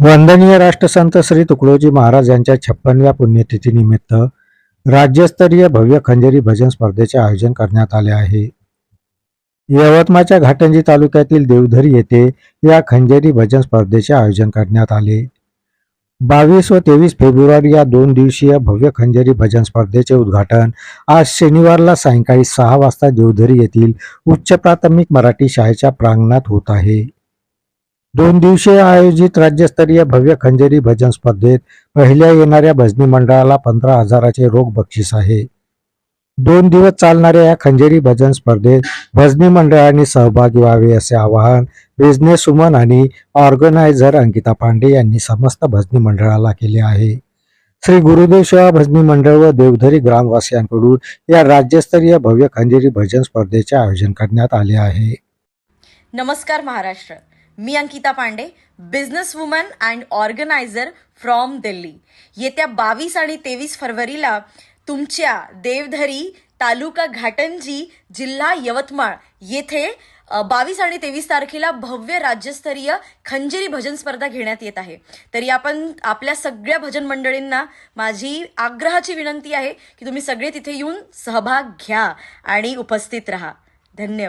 वंदनीय राष्ट्रसंत श्री तुकडोजी महाराज यांच्या छप्पनव्या पुण्यतिथीनिमित्त राज्यस्तरीय भव्य खंजेरी भजन स्पर्धेचे आयोजन करण्यात आले आहे. यवतमाळच्या घाटंजी तालुक्यातील देवधरी येथे या खंजेरी भजन स्पर्धेचे आयोजन करण्यात आले. बावीस व तेवीस फेब्रुवारी या दोन दिवसीय भव्य खंजेरी भजन स्पर्धेचे उद्घाटन आज शनिवारला सायंकाळी सहा वाजता देवधरी येथील उच्च प्राथमिक मराठी शाळेच्या प्रांगणात होत आहे. दोन दिवसीय आयोजित राज्यस्तरीय भव्य खंजेरी भजन स्पर्धेत पहिल्या येणाऱ्या भजनी मंडळाला पंधरा हजाराचे रोख बक्षीस आहे. दोन दिवस चालणाऱ्या या खंजेरी भजन स्पर्धेत भजनी मंडळांनी सहभागी व्हावे असे आवाहन बिझनेस वुमन आणि ऑर्गनायझर अंकिता पांडे यांनी समस्त भजनी मंडळाला केले आहे. श्री गुरुदेव सेवा भजनी मंडळ व देवधरी ग्रामवासियांकडून या राज्यस्तरीय भव्य खंजेरी भजन स्पर्धेचे आयोजन करण्यात आले आहे. नमस्कार महाराष्ट्र. मी Ankita Pandey business woman and organiser from Delhi येत्या बावीस आणि तेवीस फरवरीला तुमच्या देवधरी तालुका घाटंजी जिल्हा यवतमाळ येथे बावीस आणि तेवीस तारखेला भव्य राज्यस्तरीय खंजेरी भजन स्पर्धा घेण्यात येत आहे. तरी आपण आपल्या सगळ्या भजन मंडळींना माझी आग्रहाची विनंती आहे की तुम्ही सगळे तिथे येऊन सहभाग घ्या आणि उपस्थित राहा. धन्यवाद.